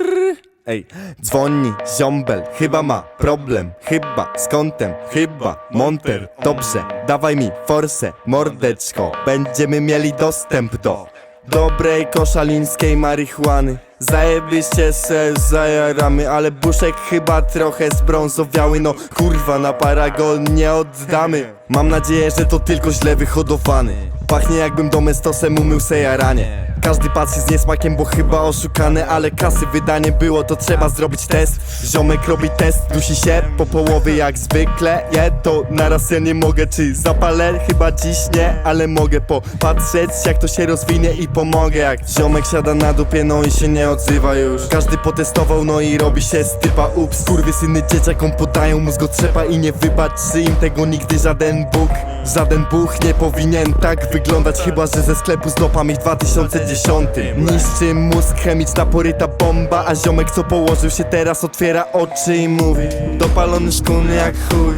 trrr. Ej, dzwoni ziombel, chyba ma problem, chyba z kątem, chyba monter, dobrze, dawaj mi forsę, mordeczko, będziemy mieli dostęp do dobrej koszalińskiej marihuany. Zajebiście se zajaramy, ale buszek chyba trochę zbrązowiały No kurwa, na paragon nie oddamy Mam nadzieję, że to tylko źle wyhodowany Pachnie jakbym domestosem umył se jaranie każdy patrzy z niesmakiem, bo chyba oszukane Ale kasy wydanie było, to trzeba zrobić test. Ziomek robi test, dusi się po połowie jak zwykle Je, to naraz ja nie mogę, czy zapalę? Chyba dziś nie, ale mogę popatrzeć jak to się rozwinie i pomogę Jak ziomek siada na dupie, no i się nie odzywa już. Każdy potestował, no i robi się z typa ups syny dzieciakom podają mózgo trzepa i nie wybaczy im tego nigdy żaden Bóg Żaden Bóg nie powinien tak wyglądać Chyba, że ze sklepu z dopami w 2010 Niszczy mózg chemiczna poryta bomba A ziomek co położył się teraz otwiera oczy i mówi Dopalony szkuny jak chuj.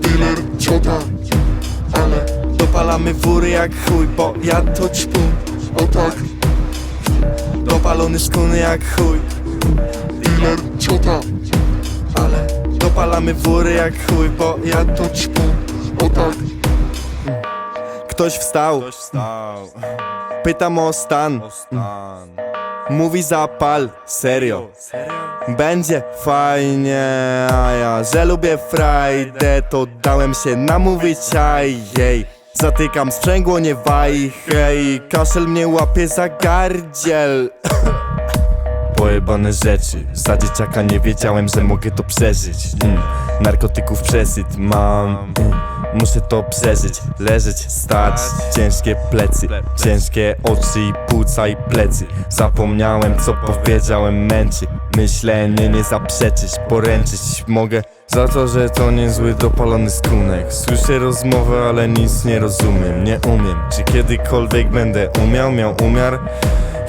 Dealer ciota Ale Dopalamy wóry jak chuj, bo ja to ćpu. O tak, Dopalony szkuny jak chuj. Dealer ciota Ale dopalamy wóry jak chuj, bo ja to ćpu O Ktoś wstał, Ktoś wstał, pytam o stan. Stan. Mówi zapal, serio. Będzie fajnie, a ja, że lubię Friday To dałem się namówić, aj jej. Zatykam sprzęgło, nie waj, hej Kaszel mnie łapie za gardziel. Pojebane rzeczy. Za dzieciaka nie wiedziałem, że mogę to przeżyć. Mm. Narkotyków przesyt mam. Muszę to przeżyć Leżeć, stać. Ciężkie plecy Ciężkie oczy i płuca i plecy. Zapomniałem co powiedziałem męczy. Myślenie nie zaprzeczyć Poręczyć mogę. Za to, że to niezły dopalony skunek. Słyszę rozmowę, ale nic nie rozumiem Nie umiem, czy kiedykolwiek będę umiał, miał umiar?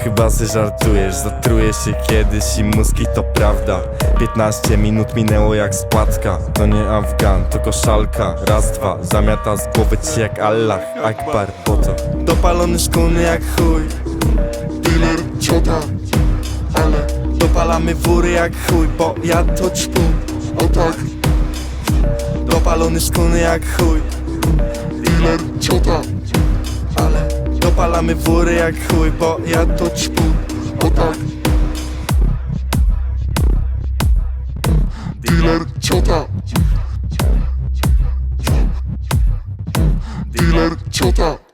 Chyba se żartujesz, zatruję się kiedyś i mózgi to prawda. 15 minut minęło jak spadka. To nie Afgan, to koszalka Raz, dwa, zamiata z głowy ci jak Allah Akbar, po to Dopalony szkuny jak chuj. Dealer ciota. Ale Dopalamy wóry jak chuj, bo ja to ćpu. O tak, Dopalony szkuny jak chuj. Dealer ciota Palamy fury jak chuj, bo ja to ćpu. O tak. Dealer ciota. Dealer ciota.